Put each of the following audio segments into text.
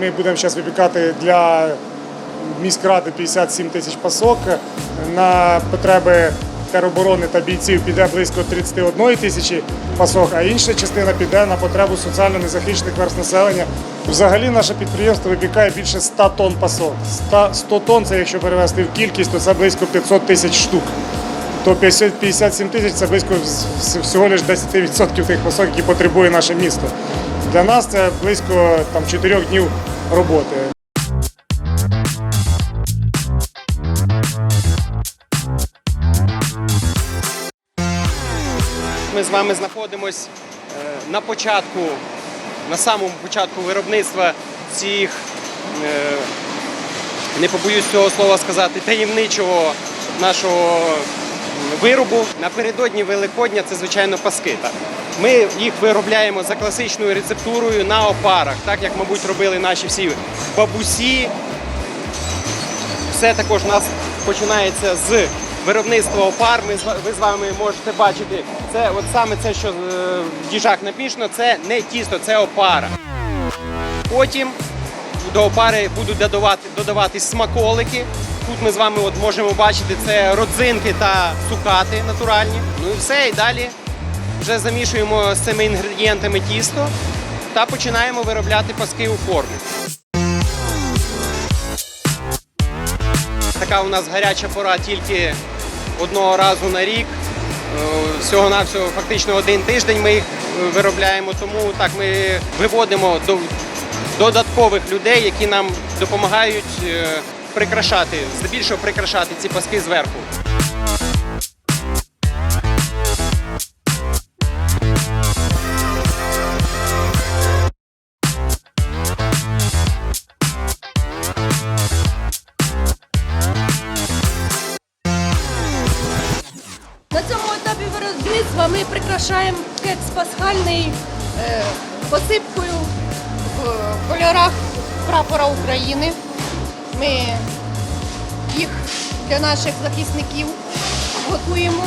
ми будемо зараз випікати для міськради 57 тисяч пасок. На потреби тероборони та бійців піде близько 31 тисячі пасок, а інша частина піде на потребу соціально незахищених верст населення. Взагалі наше підприємство випікає більше 100 тонн пасок. 100, 100 тонн це якщо перевести в кількість, то це близько 500 тисяч штук. То 57 тисяч це близько всього лише 10% тих пасок, які потребує наше місто. Для нас це близько там, 4 днів роботи. Ми з вами знаходимось е, на початку, на самому початку виробництва цих, е, не побоюсь цього слова сказати, таємничого нашого виробу. Напередодні Великодня це, звичайно, паски. Так. Ми їх виробляємо за класичною рецептурою на опарах, так як, мабуть, робили наші всі бабусі, все також у нас починається з виробництва опар. Ми ви з вами можете бачити, це от саме це, що е, в діжах напішно, це не тісто, це опара. Потім до опари будуть додавати, додаватись смаколики. Тут ми з вами от можемо бачити це родзинки та цукати натуральні. Ну і все, і далі вже замішуємо з цими інгредієнтами тісто та починаємо виробляти паски у формі. Така у нас гаряча пора тільки одного разу на рік. Е, Всього-навсього фактично один тиждень ми їх е, виробляємо, тому так ми виводимо до додаткових людей, які нам допомагають е, прикрашати, здебільшого прикрашати ці паски зверху. На цьому етапі виробництва ми прикрашаємо кекс пасхальний е, посипкою в кольорах прапора України. Ми їх для наших захисників готуємо,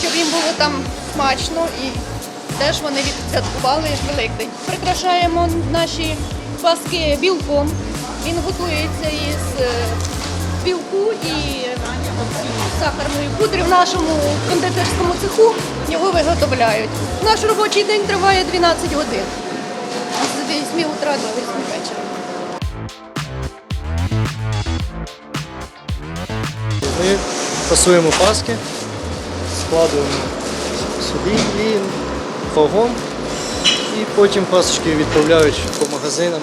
щоб їм було там смачно і теж вони відсвяткували Великдень. Прикрашаємо наші паски білком. Він готується із е, білку і сахарної пудри в нашому кондитерському цеху його виготовляють. Наш робочий день триває 12 годин з 8 утра до 8 вечора. Ми фасуємо паски, складуємо сюди і вагон, і потім пасочки відправляють по магазинам,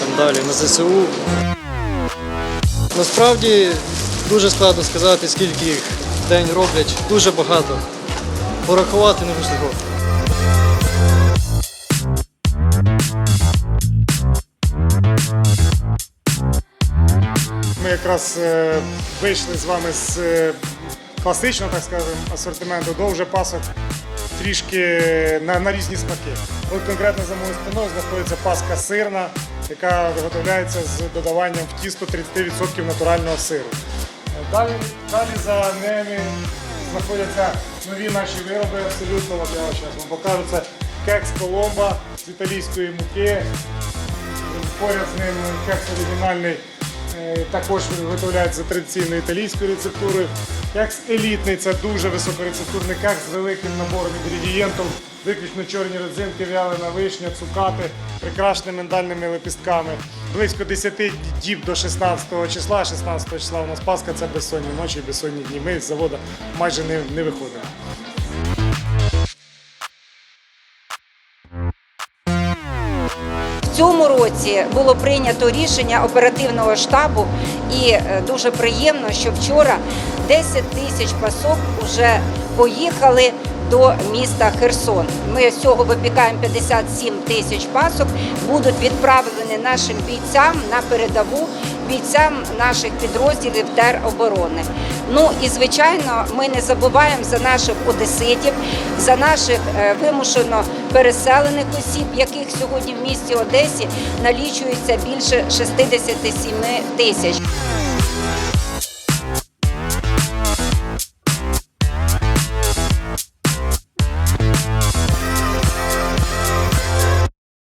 там далі на ЗСУ. Насправді дуже складно сказати, скільки їх в день роблять. Дуже багато. Порахувати не можливо. Якраз е, вийшли з вами з е, класичного, так скажемо, асортименту до вже пасок трішки на, на різні смаки. От конкретно за моєю спиною знаходиться паска сирна, яка виготовляється з додаванням в тісто 30% натурального сиру. Е, Далі, далі за ними знаходяться нові наші вироби, абсолютно от я зараз вам покажу. Це кекс Коломба з італійської муки. Поряд з ним кекс оригінальний е, також виготовляється за традиційною італійською рецептурою. Кекс елітний це дуже високорецептурний кекс з великим набором інгредієнтів, виключно чорні родзинки, вялена вишня, цукати, прикрашені миндальними лепістками. Близько 10 діб до 16 числа. 16 числа у нас Пасха, це безсонні ночі, безсонні дні. Ми з заводу майже не, не виходимо. Цьому році було прийнято рішення оперативного штабу, і е, дуже приємно, що вчора 10 тисяч пасок вже поїхали до міста Херсон. Ми з цього випікаємо 57 тисяч пасок, будуть відправлені нашим бійцям на передову, бійцям наших підрозділів тероборони. Ну і звичайно, ми не забуваємо за наших одеситів, за наших е, вимушено переселених осіб, яких сьогодні в місті Одесі налічується більше 67 тисяч.